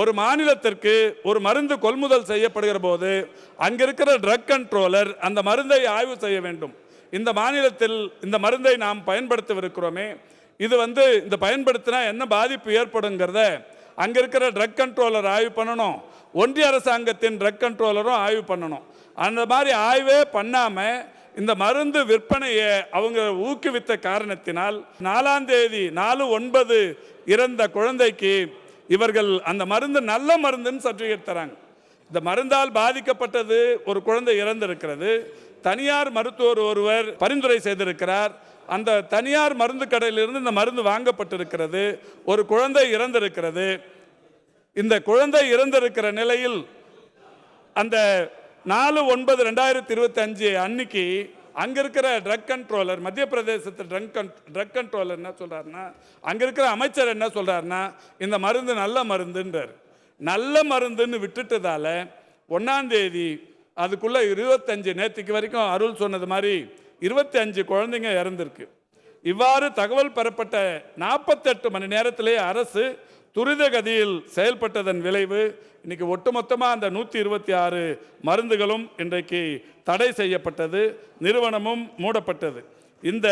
ஒரு மாநிலத்திற்கு ஒரு மருந்து கொள்முதல் செய்யப்படுகிற போது அங்க இருக்கிற ட்ரக் கண்ட்ரோலர் அந்த மருந்தை ஆய்வு செய்ய வேண்டும். இந்த மாநிலத்தில் இந்த மருந்தை நாம் பயன்படுத்தவிருக்கிறோமே. இது வந்து இந்த பயன்படுத்தினா என்ன பாதிப்பு ஏற்படுங்கிறத அங்கே இருக்கிற ட்ரக் கண்ட்ரோலர் ஆய்வு பண்ணணும். ஒன்றிய அரசாங்கத்தின் ட்ரக் கண்ட்ரோலரும் ஆய்வு பண்ணணும். அந்த மாதிரி ஆய்வே பண்ணாமல் இந்த மருந்து விற்பனையை அவங்க ஊக்குவித்த காரணத்தினால் நாலாம் தேதி நாலு ஒன்பது இறந்த குழந்தைக்கு இவர்கள் அந்த மருந்து நல்ல மருந்துன்னு சர்டிஃபிகேட் தராங்க. இந்த மருந்தால் பாதிக்கப்பட்டது ஒரு குழந்தை இறந்திருக்கிறது. தனியார் மருத்துவர் ஒருவர் பரிந்துரை செய்திருக்கிறார். அந்த தனியார் மருந்து கடையிலிருந்து இந்த மருந்து வாங்கப்பட்டிருக்கிறது. ஒரு குழந்தை இறந்திருக்கிறது. இந்த குழந்தை இறந்திருக்கிற நிலையில் அந்த நாலு ஒன்பது ரெண்டாயிரத்தி இருபத்தி அஞ்சு அன்னைக்கு அங்கே இருக்கிற ட்ரக் கண்ட்ரோலர் மத்திய பிரதேசத்து ட்ரக் ட்ரக் கண்ட்ரோலர் என்ன சொல்கிறாருன்னா அங்கே இருக்கிற அமைச்சர் என்ன சொல்கிறாருன்னா இந்த மருந்து நல்ல மருந்துன்றார். நல்ல மருந்துன்னு விட்டுட்டதால ஒன்றாந்தேதி அதுக்குள்ளே இருபத்தஞ்சு நேற்றுக்கு வரைக்கும் அருள் சொன்னது மாதிரி இருபத்தி அஞ்சு குழந்தைங்க இறந்துருக்கு. இவ்வாறு தகவல் பெறப்பட்ட நாற்பத்தெட்டு மணி நேரத்திலே அரசு துரிதகதியில் செயல்பட்டதன் விளைவு இன்னைக்கு ஒட்டுமொத்தமாக அந்த நூற்றி இருபத்தி ஆறு மருந்துகளும் இன்றைக்கு தடை செய்யப்பட்டது நிறுவனமும் மூடப்பட்டது. இந்த